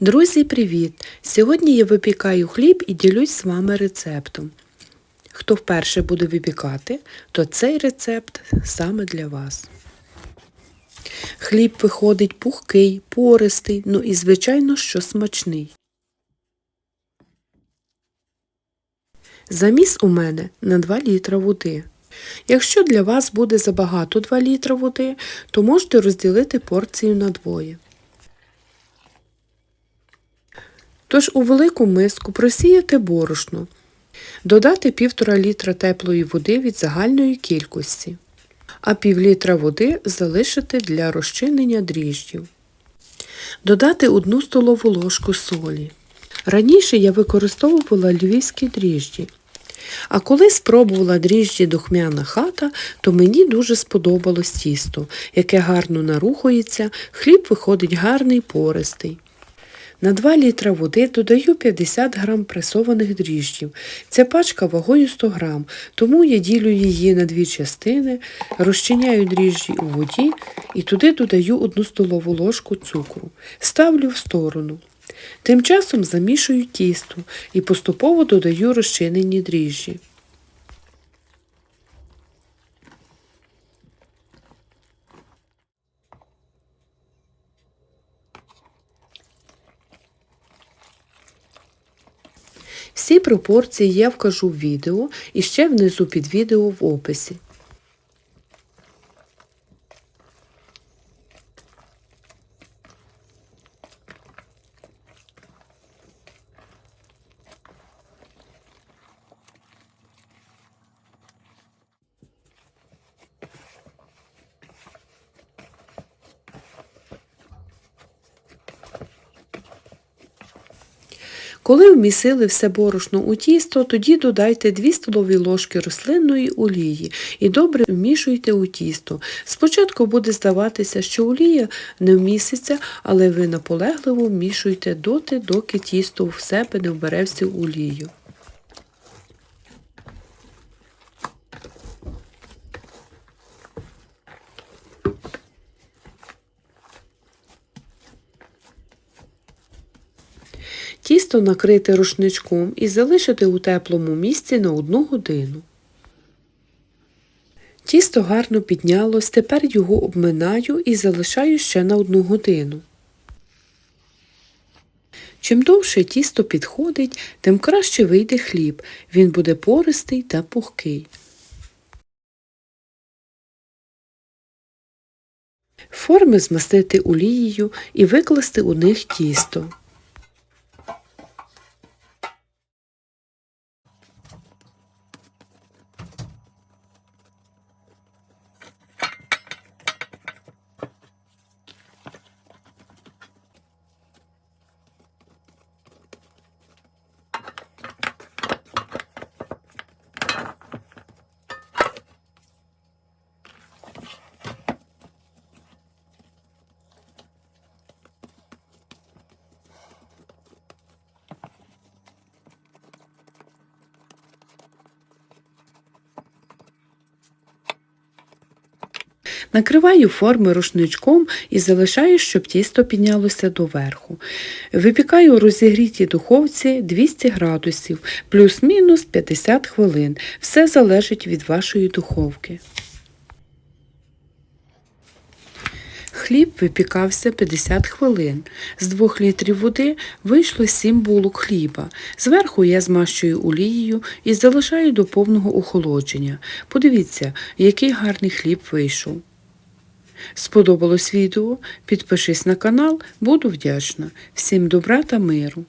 Друзі, привіт! Сьогодні я випікаю хліб і ділюсь з вами рецептом. Хто вперше буде випікати, то цей рецепт саме для вас. Хліб виходить пухкий, пористий, ну і, звичайно, що смачний. Заміс у мене на 2 літра води. Якщо для вас буде забагато 2 літра води, то можете розділити порцію на двоє. Тож у велику миску просіяти борошно, додати 1,5 літра теплої води від загальної кількості, а пів літра води залишити для розчинення дріждів. Додати 1 столову ложку солі. Раніше я використовувала львівські дріжджі. А коли спробувала дріжджі духмяна хата, то мені дуже сподобалось тісто, яке гарно нарухується, хліб виходить гарний пористий. На 2 літра води додаю 50 грам пресованих дріжджів. Ця пачка вагою 100 грам, тому я ділю її на дві частини, розчиняю дріжджі у воді і туди додаю 1 столову ложку цукру. Ставлю в сторону. Тим часом замішую тісто і поступово додаю розчинені дріжджі. Всі пропорції я вкажу в відео і ще внизу під відео в описі. Коли вмісили все борошно у тісто, тоді додайте 2 столові ложки рослинної олії і добре вмішуйте у тісто. Спочатку буде здаватися, що олія не вміститься, але ви наполегливо вмішуйте доти, доки тісто в себе не вбере всю олію. Тісто накрити рушничком і залишити у теплому місці на одну годину. Тісто гарно піднялось, тепер його обминаю і залишаю ще на одну годину. Чим довше тісто підходить, тим краще вийде хліб, він буде пористий та пухкий. Форми змастити олією і викласти у них тісто. Накриваю форми рушничком і залишаю, щоб тісто піднялося доверху. Випікаю у розігрітій духовці 200 градусів, плюс-мінус 50 хвилин. Все залежить від вашої духовки. Хліб випікався 50 хвилин. З 2 літрів води вийшло 7 булок хліба. Зверху я змащую олією і залишаю до повного охолодження. Подивіться, який гарний хліб вийшов. Сподобалось відео? Підпишись на канал, буду вдячна. Всім добра та миру!